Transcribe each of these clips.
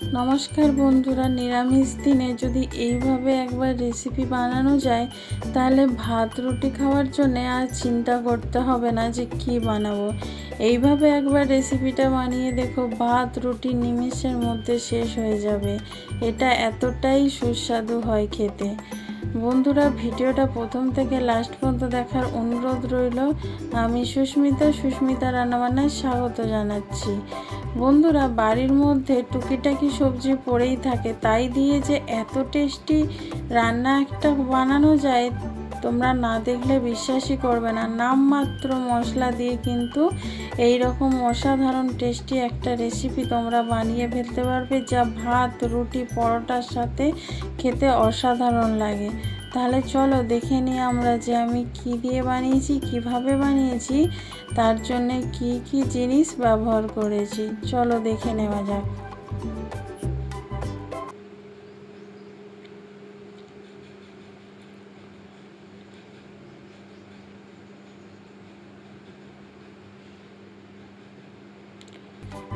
নমস্কার বন্ধুরা, নিরামিষ দিনে যদি এইভাবে একবার রেসিপি বানানো যায়, তাহলে ভাত রুটি খাওয়ার জন্যে আর চিন্তা করতে হবে না যে কি বানাবো। এইভাবে একবার রেসিপিটা বানিয়ে দেখো, ভাত, রুটি নিমেষের মধ্যে শেষ হয়ে যাবে। এটা এতটাই সুস্বাদু হয় খেতে। বন্ধুরা, ভিডিওটা প্রথম থেকে লাস্ট পর্যন্ত দেখার অনুরোধ রইল, আমি সুস্মিতা সুস্মিতা রান্নাবান্নায় স্বাগত জানাচ্ছি। বন্ধুরা, বাড়ির মধ্যে টুকিটাকি সবজি পড়েই থাকে। তাই দিয়ে যে এত টেস্টি রান্না একটা বানানো যায়, তোমরা না দেখলে বিশ্বাসই করবে না। নামমাত্র মশলা দিয়ে কিন্তু এই রকম অসাধারণ টেস্টি একটা রেসিপি তোমরা বানিয়ে ফেলতে পারবে, যা ভাত, রুটি, পরোটার সাথে খেতে অসাধারণ লাগে। তাহলে চলো দেখে নিই আমরা যে আমি কি দিয়ে বানিয়েছি, কীভাবে বানিয়েছি, তার জন্য কি কি জিনিস ব্যবহার করেছি। চলো দেখে নেওয়া যাক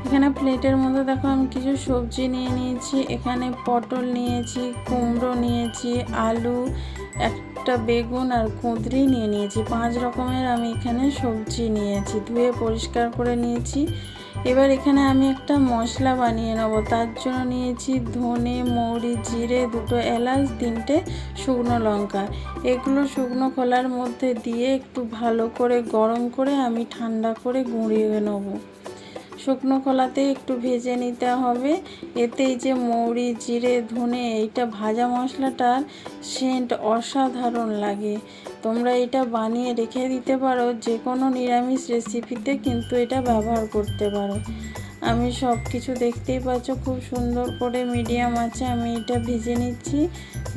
এখানে প্লেটের মধ্যে দেখো আমি কিছু সবজি নিয়ে নিয়েছি, এখানে পটল নিয়েছি, কুমড়ো নিয়েছি, আলু, একটা বেগুন আর কুঁদরি নিয়ে নিয়েছি। পাঁচ রকমের আমি এখানে সবজি নিয়েছি, ধুয়ে পরিষ্কার করে নিয়েছি। এবার এখানে আমি একটা মশলা বানিয়ে নেব, তার জন্য নিয়েছি ধনে, মৌরি, জিরে, দুটো এলাচ, তিনটে শুকনো লঙ্কা। এগুলো শুকনো খোলার মধ্যে দিয়ে একটু ভালো করে গরম করে আমি ঠান্ডা করে গুঁড়িয়ে নেব। শুকনো কলাতে একটু ভেজে নিতে হবে। এতেই যে মৌরি, জিরে, ধনে, এইটা ভাজা মশলাটার সেন্ট অসাধারণ লাগে। তোমরা এটা বানিয়ে রেখে দিতে পারো যে কোনো নিরামিষ রেসিপিতে কিন্তু এটা ব্যবহার করতে পারো। আমি সব কিছু দেখতেই পাচ্ছ, খুব সুন্দর করে মিডিয়াম আছে, আমি এটা ভেজে নিচ্ছি।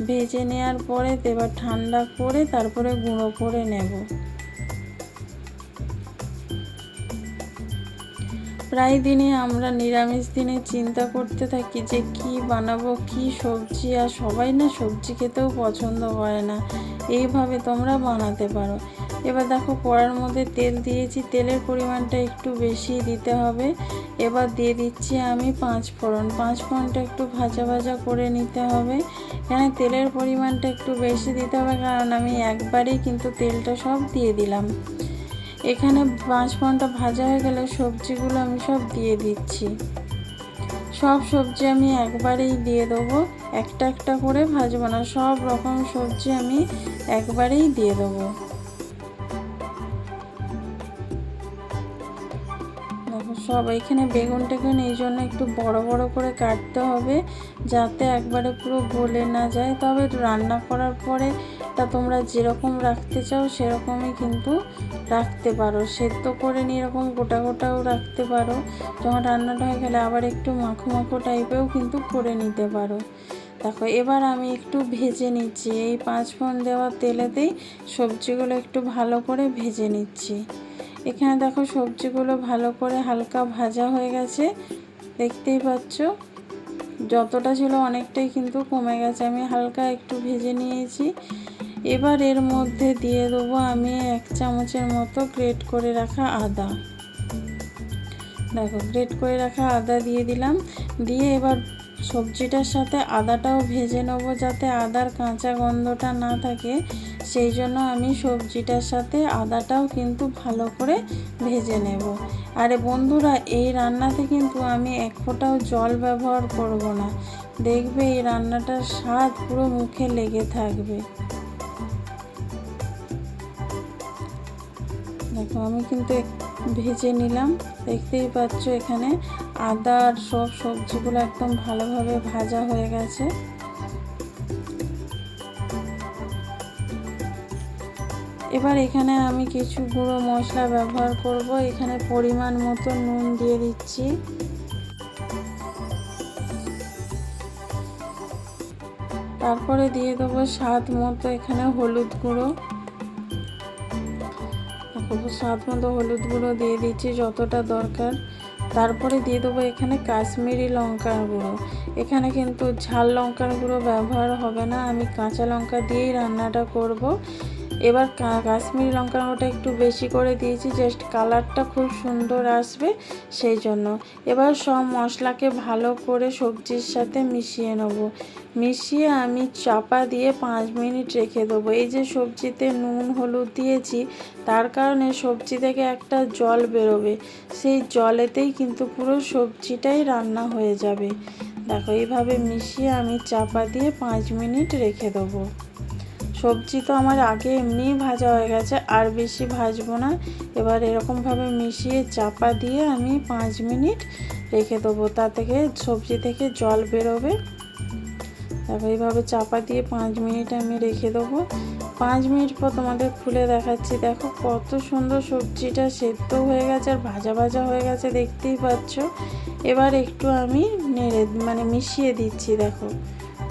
ভেজে নেওয়ার পরে এবার ঠান্ডা করে তারপরে গুঁড়ো করে নেব। প্রায় দিনে আমরা নিরামিষ দিনে চিন্তা করতে থাকি যে কি বানাবো, কি সবজি, আর সবাই না সবজি খেতেও পছন্দ করে না। এইভাবে তোমরা বানাতে পারো। এবার দেখো, কড়ার মধ্যে তেল দিয়েছি, তেলের পরিমাণটা একটু বেশি দিতে হবে। এবার দিয়ে দিচ্ছি আমি পাঁচ ফোড়ন। পাঁচ ফোড়নটা একটু ভাজা ভাজা করে নিতে হবে। এখানে তেলের পরিমাণটা একটু বেশি দিতে হবে, কারণ আমি একবারেই কিন্তু তেলটা সব দিয়ে দিলাম। এখানে পাঁচ ফোড়নটা ভাজা হয়ে গেলে সবজিগুলো আমি সব দিয়ে দিচ্ছি। সব সবজি আমি একবারেই দিয়ে দেবো, একটা একটা করে ভাজবো না, সব রকম সবজি আমি একবারেই দিয়ে দেবো। সব এখানে বেগুন টেগুন এই জন্য একটু বড় বড় করে কাটতে হবে, যাতে একবারে পুরো গলে না যায়। তবে রান্না করার পরে তা তোমরা যেরকম রাখতে চাও সেরকমই কিন্তু রাখতে পারো। সেদ্ধ করে নিয়ে এরকম গোটা গোটাও রাখতে পারো। যখন রান্নাটা হয়ে গেলে আবার একটু মাখো মাখো টাইপেও কিন্তু করে নিতে পারো। দেখো, এবার আমি একটু ভেজে নিচ্ছি। এই পাঁচ ফোন দেওয়া তেলেতেই সবজিগুলো একটু ভালো করে ভেজে নিচ্ছি। এখানে দেখো সবজিগুলো ভালো করে হালকা ভাজা হয়ে গেছে। দেখতেই পাচ্ছ? যতটা ছিল অনেকটাই কিন্তু কমে গেছে। আমি হালকা একটু ভেজে নিয়েছি। এবার এর মধ্যে দিয়ে দেবো আমি এক চামচের মতো গ্রেট করে রাখা আদা। দেখো, গ্রেট করে রাখা আদা দিয়ে দিলাম। দিয়ে এবার সবজিটার সাথে আদাটাও ভেজে নেব যাতে আদার কাঁচা গন্ধটা না থাকে। সেই জন্য আমি সবজিটার সাথে আদাটাও কিন্তু ভালো করে ভেজে নেব। আরে বন্ধুরা, এই রান্নাতে কিন্তু আমি এক ফোঁটাও জল ব্যবহার করব না। দেখবে এই রান্নাটার স্বাদ পুরো মুখে লেগে থাকবে। দেখো, আমি কিন্তু ভেজে নিলাম। দেখতেই পাচ্ছ এখানে আদা আর সব সবজিগুলো একদম ভালোভাবে ভাজা হয়ে গেছে। এবার এখানে আমি কিছু গুঁড়ো মশলা ব্যবহার করব। এখানে পরিমাণ মতো নুন দিয়ে দিচ্ছি। তারপরে দিয়ে দেবো স্বাদ মতো এখানে হলুদ গুঁড়ো। স্বাদ মতো হলুদ গুঁড়ো দিয়ে দিচ্ছি যতটা দরকার। তারপরে দিয়ে দেবো এখানে কাশ্মীরি লঙ্কার গুঁড়ো। এখানে কিন্তু ঝাল লঙ্কার গুঁড়ো ব্যবহার হবে না, আমি কাঁচা লঙ্কা দিয়েই রান্নাটা করব। এবার কাশ্মীরি লঙ্কার গুঁড়োটা একটু বেশি করে দিয়েছি জাস্ট কালারটা খুব সুন্দর আসবে সেই জন্য। এবার সব মশলাকে ভালো করে সবজির সাথে মিশিয়ে নেব। মিশিয়ে আমি চাপা দিয়ে পাঁচ মিনিট রেখে দেবো। এই যে সবজিতে নুন, হলুদ দিয়েছি, তার কারণে সবজি থেকে একটা জল বেরোবে। সেই জলেতেই কিন্তু পুরো সবজিটাই রান্না হয়ে যাবে। দেখো, এইভাবে মিশিয়ে আমি চাপা দিয়ে পাঁচ মিনিট রেখে দেবো। সবজি তো আমার আগে এমনিই ভাজা হয়ে গেছে, আর বেশি ভাজবো না। এবার এরকমভাবে মিশিয়ে চাপা দিয়ে আমি পাঁচ মিনিট রেখে দেবো, তা থেকে সবজি থেকে জল বেরোবে। তারপর এইভাবে চাপা দিয়ে পাঁচ মিনিট আমি রেখে দেবো। পাঁচ মিনিট পর তোমাদের খুলে দেখাচ্ছি, দেখো কত সুন্দর সবজিটা সেদ্ধ হয়ে গেছে আর ভাজা ভাজা হয়ে গেছে, দেখতেই পাচ্ছ। এবার একটু আমি নেড়ে মানে মিশিয়ে দিচ্ছি, দেখো।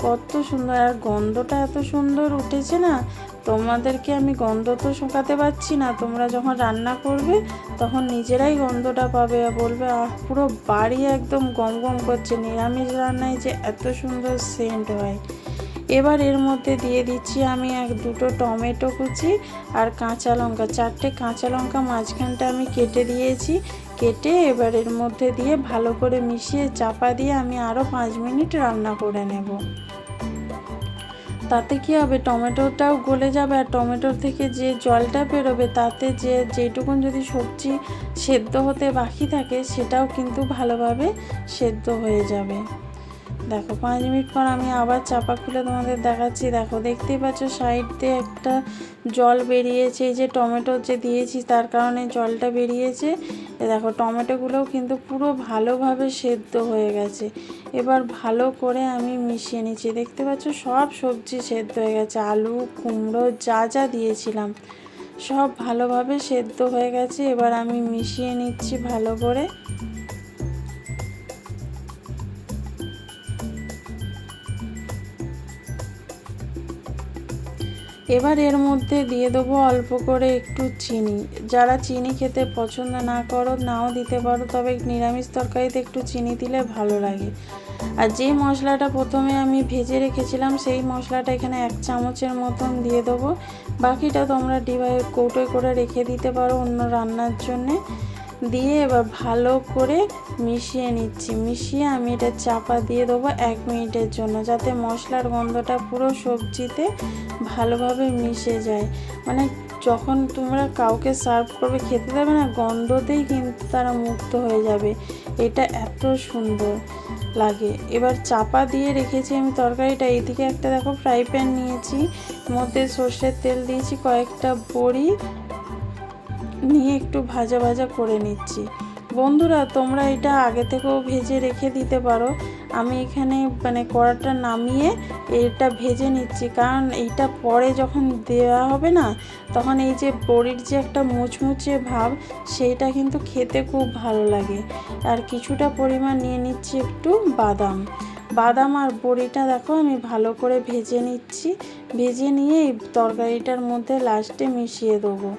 কত সুন্দর, আর গন্ধটা এত সুন্দর উঠেছে না? তোমাদেরকে আমি গন্ধ তো শুকাতে পারছি না। তোমরা যখন রান্না করবে, তখন নিজেরাই গন্ধটা পাবে বলবে, আহ, পুরো বাড়ি একদম গম গম করছে। নিরামিষ রান্নায় যে এত সুন্দর সেন্ট হয়। এবার এর মধ্যে দিয়ে দিচ্ছি আমি এক দুটো টমেটো কুচি আর কাঁচা লঙ্কা। চারটে কাঁচা লঙ্কা মাঝখানটা আমি কেটে দিয়েছি। কেটে এবার এর মধ্যে দিয়ে ভালো করে মিশিয়ে চাপা দিয়ে আমি আরও পাঁচ মিনিট রান্না করে নেব। তাতে কি হবে? টমেটোটাও গলে যাবে আর টমেটোর থেকে যে জলটা বেরোবে, তাতে যে যেটুকুন যদি সবজি সেদ্ধ হতে বাকি থাকে, সেটাও কিন্তু ভালোভাবে সেদ্ধ হয়ে যাবে। দেখো, পাঁচ মিনিট পর আমি আবার চাপা খুলে তোমাদের দেখাচ্ছি। দেখো, দেখতেই পাচ্ছ সাইড দিয়ে একটা জল বেরিয়েছে, এই যে টমেটো যে দিয়েছি তার কারণে জলটা বেরিয়েছে। দেখো, টমেটোগুলোও কিন্তু পুরো ভালোভাবে সেদ্ধ হয়ে গেছে। এবার ভালো করে আমি মিশিয়ে নিচ্ছি। দেখতে পাচ্ছ সব সবজি সেদ্ধ হয়ে গেছে, আলু, কুমড়ো, যা যা দিয়েছিলাম, সব ভালোভাবে সেদ্ধ হয়ে গেছে। এবার আমি মিশিয়ে নিচ্ছি ভালো করে। এবার এর মধ্যে দিয়ে দেবো অল্প করে একটু চিনি। যারা চিনি খেতে পছন্দ না করো, নাও দিতে পারো, তবে নিরামিষ তরকারিতে একটু চিনি দিলে ভালো লাগে। আর যে মশলাটা প্রথমে আমি ভেজে রেখেছিলাম, সেই মশলাটা এখানে এক চামচের মতন দিয়ে দেবো। বাকিটা তোমরা ডিবাই কৌটোয় করে রেখে দিতে পারো অন্য রান্নার জন্যে। দিয়ে এবার ভালো করে মিশিয়ে নিচ্ছি। মিশিয়ে আমি এটা চাপা দিয়ে দেবো এক মিনিটের জন্য যাতে মশলার গন্ধটা পুরো সবজিতে ভালোভাবে মিশে যায়। মানে যখন তোমরা কাউকে সার্ভ করবে খেতে দেবে না, গন্ধতেই কিন্তু তারা মুক্ত হয়ে যাবে। এটা এত সুন্দর লাগে। এবার চাপা দিয়ে রেখেছি আমি তরকারিটা। এইদিকে একটা দেখো ফ্রাই প্যান নিয়েছি, মধ্যে সর্ষের তেল দিয়েছি, কয়েকটা বড়ি নিয়ে একটু ভাজা ভাজা করে নিচ্ছি। বন্ধুরা, তোমরা এটা আগে থেকেও ভেজে রেখে দিতে পারো। আমি এখানে মানে কড়াটা নামিয়ে এটা ভেজে নিচ্ছি। কারণ এইটা পরে যখন দেওয়া হবে না, তখন এই যে বড়ির যে একটা মুচমুচে ভাব, সেইটা কিন্তু খেতে খুব ভালো লাগে। আর কিছুটা পরিমাণ নিয়ে নিচ্ছি একটু বাদাম। বাদাম আর বড়িটা দেখো, আমি ভালো করে ভেজে নিচ্ছি। ভেজে নিয়ে এই তরকারিটার মধ্যে লাস্টে মিশিয়ে দেবো।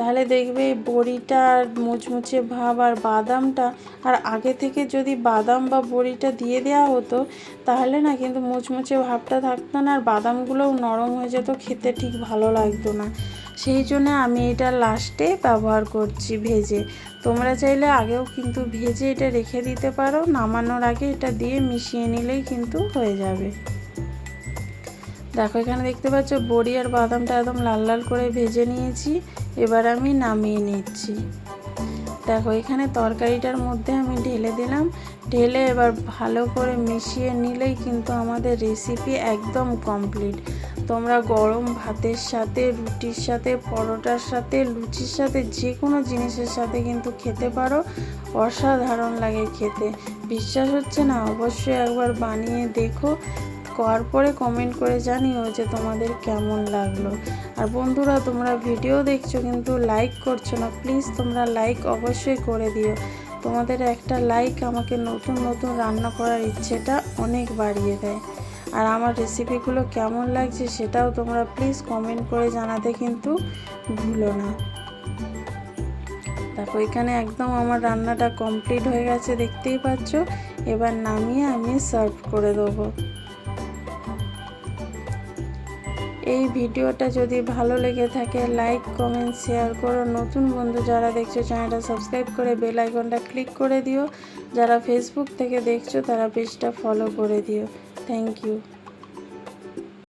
তাহলে দেখবে বড়িটা আর মুচমুচে ভাব আর বাদামটা, আর আগে থেকে যদি বাদাম বা বড়িটা দিয়ে দেওয়া হতো, তাহলে না কিন্তু মুচমুচে ভাবটা থাকতো না আর বাদামগুলোও নরম হয়ে যেত, খেতে ঠিক ভালো লাগতো না। সেই জন্য আমি এটা লাস্টে ব্যবহার করছি ভেজে। তোমরা চাইলে আগেও কিন্তু ভেজে এটা রেখে দিতে পারো, নামানোর আগে এটা দিয়ে মিশিয়ে নিলেই কিন্তু হয়ে যাবে। দেখো, এখানে দেখতে পাচ্ছ, বড়ি আর বাদামটা একদম লাল লাল করে ভেজে নিয়েছি। এবার আমি নামিয়ে নিচ্ছি। দেখো, এখানে তরকারিটার মধ্যে আমি ঢেলে দিলাম। ঢেলে এবার ভালো করে মিশিয়ে নিলেই কিন্তু আমাদের রেসিপি একদম কমপ্লিট তোমরা গরম ভাতের সাথে, রুটির সাথে, পরোটার সাথে, লুচির সাথে, যে কোনো জিনিসের সাথে কিন্তু খেতে পারো। অসাধারণ লাগে খেতে। বিশ্বাস হচ্ছে না? অবশ্যই একবার বানিয়ে দেখো। করার পরে কমেন্ট করে জানিও যে তোমাদের কেমন লাগল। আর বন্ধুরা, তোমরা ভিডিও দেখছ কিন্তু লাইক করছ না প্লিজ তোমরা লাইক অবশ্যই করে দিও। তোমাদের একটা লাইক আমাকে নতুন নতুন রান্না করার ইচ্ছেটা অনেক বাড়িয়ে দেয়। আর আমার রেসিপিগুলো কেমন লাগছে সেটাও তোমরা প্লিজ কমেন্ট করে জানাতে কিন্তু ভুলো না। দেখো, এখানে একদম আমার রান্নাটা কমপ্লিট হয়ে গেছে, দেখতেই পাচ্ছ? এবার নামিয়ে আমি সার্ভ করে দেবো। এই ভিডিওটা যদি ভালো লেগে থাকে লাইক কমেন্ট শেয়ার করো। নতুন বন্ধু যারা দেখছ চ্যানেলটা সাবস্ক্রাইব করে বেল আইকনটা ক্লিক করে দিও। যারা ফেসবুক থেকে দেখছ, তারা পেজটা ফলো করে দিও। Thank you